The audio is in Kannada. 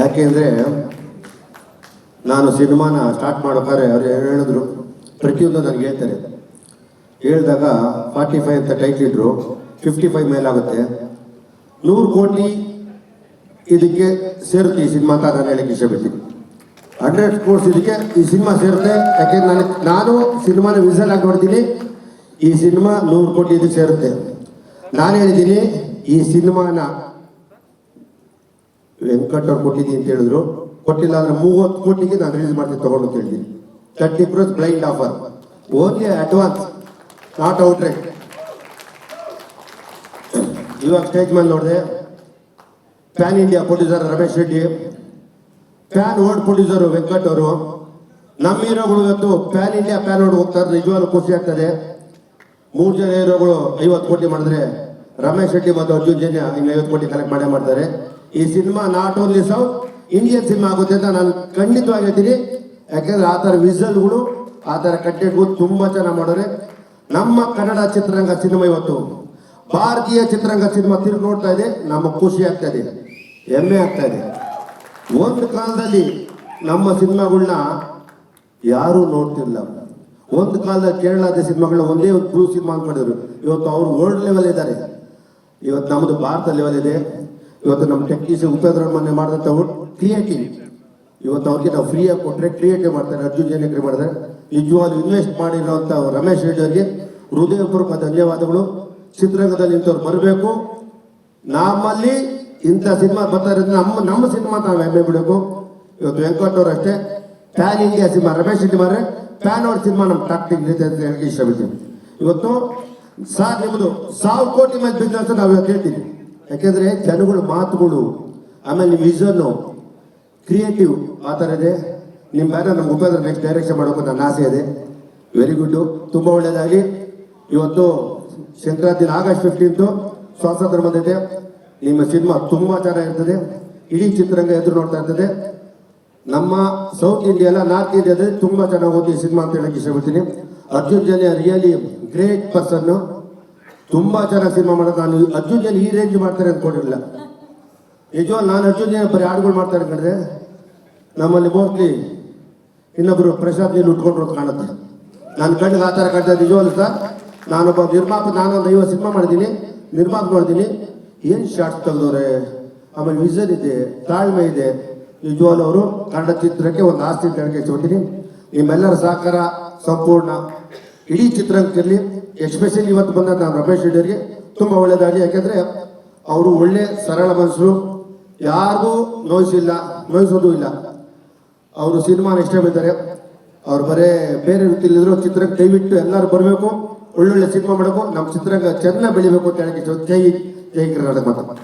ಯಾಕೆಂದರೆ ನಾನು ಸಿನಿಮಾನ ಸ್ಟಾರ್ಟ್ ಮಾಡ್ಬೇಕಾದ್ರೆ ಅವ್ರು ಹೇಳಿದ್ರು, ಪ್ರತಿಯೊಂದು ನನಗೆ ಹೇಳ್ತಾರೆ. ಹೇಳಿದಾಗ ಫಾರ್ಟಿ ಫೈವ್ ಅಂತ ಟೈಟ್ ಇದ್ರು ಫಿಫ್ಟಿ ಫೈವ್ ಮೇಲಾಗುತ್ತೆ. ನೂರು ಕೋಟಿ ಇದಕ್ಕೆ ಸೇರುತ್ತೆ ಈ ಸಿನಿಮಾ ಅಂತ ನಾನು ಹೇಳಕ್ಕೆ ಇಷ್ಟಪಡ್ತೀನಿ. ಹಂಡ್ರೆಡ್ ಕೋರ್ಸ್ ಇದಕ್ಕೆ ಈ ಸಿನಿಮಾ ಸೇರುತ್ತೆ ಯಾಕೆಂದ್ರೆ ನನಗೆ ನಾನು ಸಿನಿಮಾನ ವಿಸಲ್ ಆಗಿ ಈ ಸಿನಿಮಾ ನೂರು ಕೋಟಿ ಇದಕ್ಕೆ ಸೇರುತ್ತೆ. ನಾನು ಹೇಳಿದ್ದೀನಿ, ಈ ಸಿನಿಮಾನ ವೆಂಕಟ್ ಅವ್ರು ಕೊಟ್ಟಿದ್ದೀನಿ ಅಂತ ಹೇಳಿದ್ರು. ಕೊಟ್ಟಿಲ್ಲ ಅಂದ್ರೆ ಮೂವತ್ತು ಕೋಟಿಗೆ ನಾನು ರಿಲೀಸ್ ಮಾಡ್ತೀನಿ, ತಗೊಂಡು ಅಂತ ಹೇಳಿದ್ದೀನಿ. Thirty crores blind offer only advance not out rate ಇವಾಗ ಸ್ಟೇಜ್ ಮೇಲೆ ನೋಡಿದೆ pan India producer Ramesh Reddy pan world producer Venkat ಅವರು, ನಮ್ಮ ಹೀರೋಗಳು ಇವತ್ತು ಪ್ಯಾನ್ ಇಂಡಿಯಾ ಪ್ಯಾನ್ ವರ್ಲ್ಡ್ ಹೋಗ್ತಾರೆ, ನಿಜವಾಗ್ಲೂ ಖುಷಿ ಆಗ್ತದೆ. ಮೂರು ಜನ ಹೀರೋಗಳು ಐವತ್ತು ಕೋಟಿ ಮಾಡಿದ್ರೆ ರಮೇಶ್ ರೆಡ್ಡಿ ಮತ್ತು ಅರ್ಜುನ್ ಜನ್ಯ ಇನ್ನು ಐವತ್ತು ಕೋಟಿ ಕಲೆಕ್ಟ್ ಮಾಡೇ ಮಾಡ್ತಾರೆ. ಈ cinema not only south Indian cinema ಆಗುತ್ತೆ ಅಂತ ನಾನು ಖಂಡಿತವಾಗಿ ಹೇಳ್ತೀನಿ. ಯಾಕೆಂದ್ರೆ ಆ ಥರ ವಿಸಲ್ಗಳು ಆ ಥರ ಕಂಟೆಂಟ್ಗಳು ತುಂಬ ಚೆನ್ನಾಗಿ ಮಾಡೋರೆ ನಮ್ಮ ಕನ್ನಡ ಚಿತ್ರರಂಗ ಸಿನಿಮಾ ಇವತ್ತು, ಭಾರತೀಯ ಚಿತ್ರರಂಗ ಸಿನಿಮಾ ತಿರುಗಿ ನೋಡ್ತಾ ಇದೆ, ನಮಗೆ ಖುಷಿ ಆಗ್ತಾ ಇದೆ, ಹೆಮ್ಮೆ ಆಗ್ತಾ ಇದೆ. ಒಂದು ಕಾಲದಲ್ಲಿ ನಮ್ಮ ಸಿನಿಮಾಗಳನ್ನ ಯಾರೂ ನೋಡ್ತಿಲ್ಲ ಒಂದು ಕಾಲದಲ್ಲಿ ಕೇರಳದ ಸಿನಿಮಾಗಳನ್ನ ಒಂದೇ ಒಂದು ಸಿನಿಮಾ ಮಾಡಿದ್ರು ಇವತ್ತು ಅವರು ವರ್ಲ್ಡ್ ಲೆವೆಲ್ ಇದ್ದಾರೆ. ಇವತ್ತು ನಮ್ಮದು ಭಾರತ ಲೆವೆಲ್ ಇದೆ. ಇವತ್ತು ನಮ್ಮ ಟೆಕ್ನಿಷಿಯನ್ ಉಪೇಂದ್ರ ಮೊನ್ನೆ ಮಾಡಿದಂಥ ಕ್ರಿಯೇಟಿವ್ ಇವತ್ತು ಅವ್ರಿಗೆ ನಾವು ಫ್ರೀಯಾಗಿ ಕೊಟ್ಟರೆ ಕ್ರಿಯೇಟಿವ್ ಮಾಡ್ತಾರೆ, ಅರ್ಜುನ್ ಜೇನಕ್ರಿ ಮಾಡ್ತಾರೆ ನಿಜವಾಗ್ಲೂ ಇನ್ವೆಸ್ಟ್ ಮಾಡಿರೋಂಥ ರಮೇಶ್ ರೆಡ್ಡಿ ಅವರಿಗೆ ಹೃದಯಪೂರ್ವಕ ಧನ್ಯವಾದಗಳು. ಚಿತ್ರರಂಗದಲ್ಲಿ ಇಂಥವ್ರು ಬರಬೇಕು ನಮ್ಮಲ್ಲಿ ಇಂಥ ಸಿನಿಮಾ ಬರ್ತಾ ನಮ್ಮ ನಮ್ಮ ಸಿನಿಮಾ ನಾವು ಹೆಮ್ಮೆ ಬಿಡಬೇಕು ಇವತ್ತು ವೆಂಕಟ್ ಅಷ್ಟೇ. Pan India cinema Ramesh Reddy ಮಾರ್ರೆ. ಪ್ಯಾನ್ ಅವ್ರ ಸಿನಿಮಾ ನಮ್ಮ ಟಾಕ್ಟಿಂಗ್ ರೀತಿ ಅಂತ ಹೇಳಿ ಇಷ್ಟಪಡ್ತೀನಿ. ಇವತ್ತು ಸಾರ್ ನಿಮ್ಮದು ಸಾವಿರ ಕೋಟಿ ಮೇಲೆ ಬಿಸ್ನೆಸ್ ನಾವು ಇವತ್ತು ಹೇಳ್ತೀವಿ. ಯಾಕೆಂದ್ರೆ ಜನಗಳ ಮಾತುಗಳು, ಆಮೇಲೆ ನಿಮ್ಮ ವಿಷನ್ನು ಕ್ರಿಯೇಟಿವ್ ಆ ಥರ ಇದೆ. ನಿಮ್ಮ ಬ್ಯಾನರ್ ನಮ್ಮ ಉಪೇಂದ್ರ ನೆಕ್ಸ್ಟ್ ಡೈರೆಕ್ಷನ್ ಮಾಡಬೇಕು ನನ್ನ ಆಸೆ ಇದೆ. ವೆರಿ ಗುಡ್ ತುಂಬ ಒಳ್ಳೆಯದಾಗಿ ಇವತ್ತು ಸಂಕ್ರಾಂತಿ ಆಗಸ್ಟ್ ಫಿಫ್ಟೀನ್ತು ಸ್ವಾತಂತ್ರ್ಯ ಬಂದಿದೆ. ನಿಮ್ಮ ಸಿನಿಮಾ ತುಂಬ ಚೆನ್ನಾಗಿರ್ತದೆ. ಇಡೀ ಚಿತ್ರರಂಗ ಎದುರು ನೋಡ್ತಾ ಇರ್ತದೆ. ನಮ್ಮ ಸೌತ್ ಇಂಡಿಯಾ ಎಲ್ಲ ನಾರ್ತ್ ಇಂಡಿಯಾದಲ್ಲಿ ತುಂಬ ಚೆನ್ನಾಗಿ ಓದಿ ಸಿನಿಮಾ ಅಂತ ಹೇಳಕ್ಕೆ ಇಷ್ಟಪಡ್ತೀನಿ. ಅರ್ಜುನ್ ಜನ ರಿಯಲಿ ಗ್ರೇಟ್ ಪರ್ಸನ್ನು ತುಂಬ ಚೆನ್ನಾಗಿ ಸಿನಿಮಾ ಮಾಡೋದು. ನಾನು ಅರ್ಜುನ್ ಜನ ಈ ರೇಂಜ್ ಮಾಡ್ತಾರೆ ಅಂದ್ಕೊಂಡಿರಲಿಲ್ಲ ನಿಜವಾಗ ನಾನು ಅರ್ಜುನ್ ಜನ ಬರೀ ಹಾಡುಗಳು ಮಾಡ್ತಾರೆ ಕಂಡ್ರೆ ನಮ್ಮಲ್ಲಿ ಮೋಸ್ಟ್ಲಿ ಇನ್ನೊಬ್ಬರು ಪ್ರಸಾದ್ ನೀನು ಉಟ್ಕೊಂಡ್ರು ಕಾಣುತ್ತೆ. ನಾನು ಕಣ್ಣಿಗೆ ಆ ಥರ ಕಾಣ್ತಾ ನಿಜವಲ್ಲ ಸರ್ ನಾನೊಬ್ಬ ನಿರ್ಮಾಪಕ, ನಾನೊಂದು ಐವತ್ತು ಸಿನಿಮಾ ಮಾಡಿದ್ದೀನಿ. ನಿರ್ಮಾಪ ನೋಡಿದ್ದೀನಿ. ಏನು ಶಾರ್ಟ್ಸ್ ತೆಗೆದವ್ರೆ? ಆಮೇಲೆ ವಿಷನ್ ಇದೆ, ತಾಳ್ಮೆ ಇದೆ. ನಿಜವಾಗ್ಲೂ ಅವರು ಕನ್ನಡ ಚಿತ್ರಕ್ಕೆ ಒಂದು ಆಸ್ತಿ ಅಂತ ಇಷ್ಟಪಡ್ತೀನಿ ನಿಮ್ಮೆಲ್ಲರ ಸಹಕಾರ ಸಂಪೂರ್ಣ. ಇಡೀ ಚಿತ್ರರಂಗದಲ್ಲಿ ಎಸ್ಪೆಷಲಿ ಇವತ್ತು ಬಂದ ನಾನು ರಮೇಶ್ ರೆಡ್ಡಿಯವರಿಗೆ ತುಂಬ ಒಳ್ಳೆಯದಾಗಲಿ ಯಾಕೆಂದರೆ ಅವರು ಒಳ್ಳೆ ಸರಳ ಮನಸ್ಸು. ಯಾರಿಗೂ ನೋಯಿಸಿಲ್ಲ, ನೋಯಿಸೋದು ಇಲ್ಲ. ಅವರು ಸಿನಿಮಾನ ಇಷ್ಟಪಡ್ತಾರೆ ಅವ್ರು ಬರೇ ಬೇರೆ ರೀತಿಯಲ್ಲಿದ್ರು ಚಿತ್ರಕ್ಕೆ ದಯವಿಟ್ಟು ಎಲ್ಲರೂ ಬರಬೇಕು. ಒಳ್ಳೊಳ್ಳೆ ಸಿನಿಮಾ ಮಾಡಬೇಕು. ನಮ್ಮ ಚಿತ್ರರಂಗ ಚೆನ್ನಾಗಿ ಬೆಳಿಬೇಕು ಅಂತ ಹೇಳಿ ಇಷ್ಟ ಜೈ ಜೈ ಕರ್ನಾಟಕ ಮಾತು.